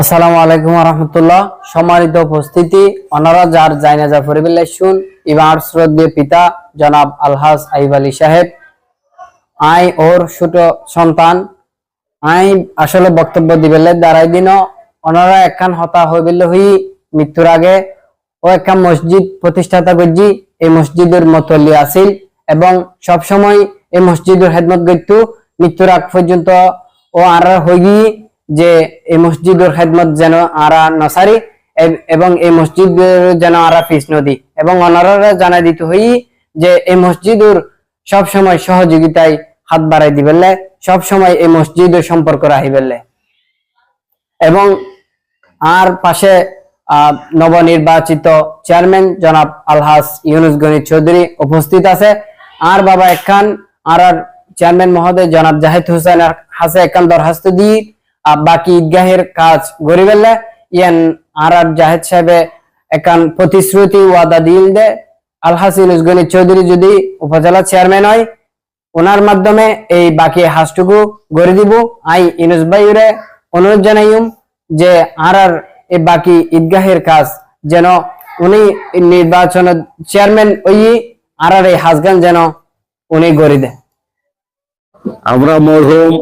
আসসালামু আলাইকুম রহমতুল্লাহ সম্মানিত উপস্থিতি ওনারা যার জাইনাজা পরিবেল্লাই শুন ইমার শ্রদ্ধে পিতা জনাব আলহাজ আইব আলী সাহেব। আই ওর ছোট সন্তান। আই আসলে বক্তব্য দিবেলে দাঁড়াই দিন ওনারা একখান হতা হইবেলে হই মৃত্যুর আগে। ও একখান মসজিদ প্রতিষ্ঠাতা করছি। এই মসজিদের মতলি আছিল এবং সব সময় এই মসজিদের হেদমত গইতু মৃত্যুর আগ পর্যন্ত ও আর হই যে এই মসজিদের খেদমত যেন আরা নসারি, এবং এই মসজিদের যেন আরা ফিস নদী। এবং অনারা জানাই দিতে হই যে এই মসজিদের সব সময় সহযোগিতায় হাত বাড়াই দিবেলে সব সময় এই মসজিদের সম্পর্ক রাখিবেলে এবং আর পাশে নবনির্বাচিত চেয়ারম্যান জনাব আলহাস ইউনুস গনি চৌধুরী উপস্থিত আছে। আর বাবা একখান আর চেয়ারম্যান মহোদয় জনাব জাহিদ হুসেন হাসে একখান দরখাস্ত দিয়ে বাকি ঈদগাহের কাজ গরিবেলে ইয়ান আর আর জাহেদ সাহেবে একখান প্রতিশ্রুতি ওয়াদা দিল দে। আলহাস ইউনুস গনি চৌধুরী যদি উপজেলা চেয়ারম্যান হয়, ওনার মাধ্যমে এই বাকি হাঁসটুকু গড়ে দিব। আই ইনুস ভাইরে অনুরোধ জানাইম যে আর আর এই বাকি ঈদগাহের কাজ যেন উনি নির্বাচন চেয়ারম্যান ওই আর আর এই হাসগান যেন উনি গড়ে দেয় আমরা মরহুম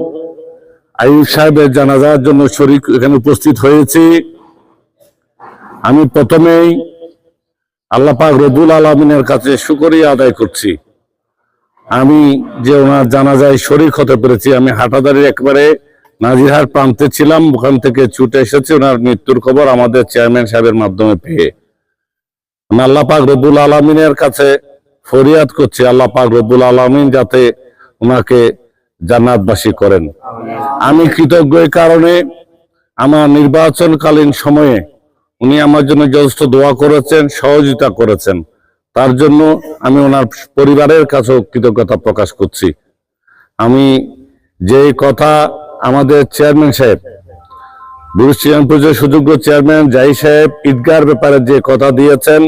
আয়ুব সাহেবের জানাজার জন্য শরীর এখানে উপস্থিত হয়েছি। আমি প্রথমেই আল্লাহ পাক রবুল আলমিনের কাছে শুকরিয়া আদায় করছি। আমি যে ওনার জানাজায় শরীর হতে পেরেছি, আমি হাটাদারির একবারে নাজিরহাট প্রান্তে ছিলাম, ওখান থেকে ছুটে এসেছি। ওনার মৃত্যুর খবর আমাদের চেয়ারম্যান সাহেবের মাধ্যমে পেয়ে। আমি আল্লাহ পাক রবুল আলমিনের কাছে ফরিয়াদ করছি, আল্লাহ পাক রবুল আলমিন যাতে ওনাকে জান্নাতবাসী করেন। আমি কৃতজ্ঞ কারণে আমার নির্বাচনকালীন সময়ে উনি আমার জন্য যথেষ্ট দোয়া করেছেন, সহযোগিতা করেছেন। তার জন্য আমি ওনার পরিবারের কাছেও কৃতজ্ঞতা প্রকাশ করছি। আমি যে কথা আমাদের চেয়ারম্যান সাহেব বুরুস্টিয়ানপুর যে সুযোগ্য চেয়ারম্যান জাহি সাহেব ঈদগার ব্যাপারে যে কথা দিয়েছেন,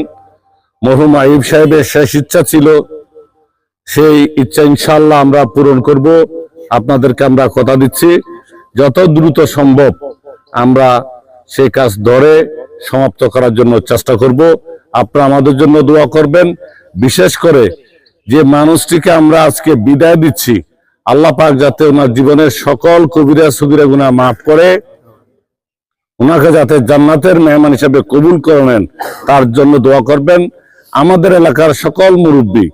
মরহুম আইব সাহেবের শেষ ইচ্ছা ছিল, সেই ইচ্ছা ইনশাল্লাহ আমরা পূরণ করব। আপনাদেরকে আমরা কথা দিচ্ছি। যত দ্রুত সম্ভব আমরা সেই কাজ ধরে সমাপ্ত করার জন্য চেষ্টা করব। আপনারা আমাদের জন্য দোয়া করবেন। বিশেষ করে যে মানুষটিকে আমরা আজকে বিদায় দিচ্ছি, আল্লাহ পাক যাতে ওনার জীবনের সকল কবিরা সুবিরা গুণা মাফ করে, ওনাকে যাতে জান্নাতের মেহমান হিসেবে কবুল করে নেন, তার জন্য দোয়া করবেন। আমাদের এলাকার সকল মুরব্বী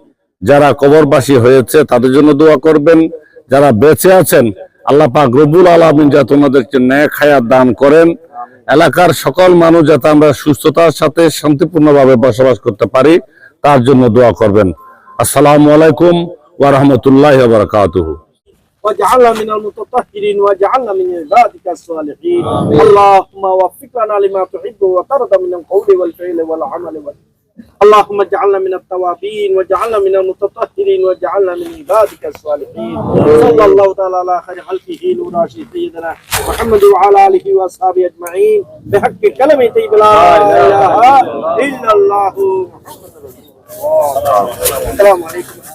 যারা কবরবাসী হয়েছে, তাদের জন্য দোয়া করবেন। যারা বেঁচে আছেন আল্লাহ পাক রবুল আলমিন যাতে ওনাদেরকে ন্যায় খায়াত দান করেন এলাকার সকল মানুষ যাতে আমরা সুস্থতার সাথে শান্তিপূর্ণভাবে বসবাস করতে পারি তার জন্য দোয়া করবেন আসসালামু আলাইকুম ওয়া রাহমাতুল্লাহি ওয়া বারাকাতুহু واجعلنا من المتطهرين واجعلنا من عبادك الصالحين اللهم وفقنا لما تحب وترضى من القول والفعل والعمل وال... اللهم اجعلنا من التوابين واجعلنا من المتطهرين واجعلنا من عبادك الصالحين. صلى الله تعالى على خير خلقه نور سيدنا محمد وعلى آله وأصحابه أجمعين. بحق كلمة طيب لا إله إلا الله. محمد رسول الله. السلام عليكم.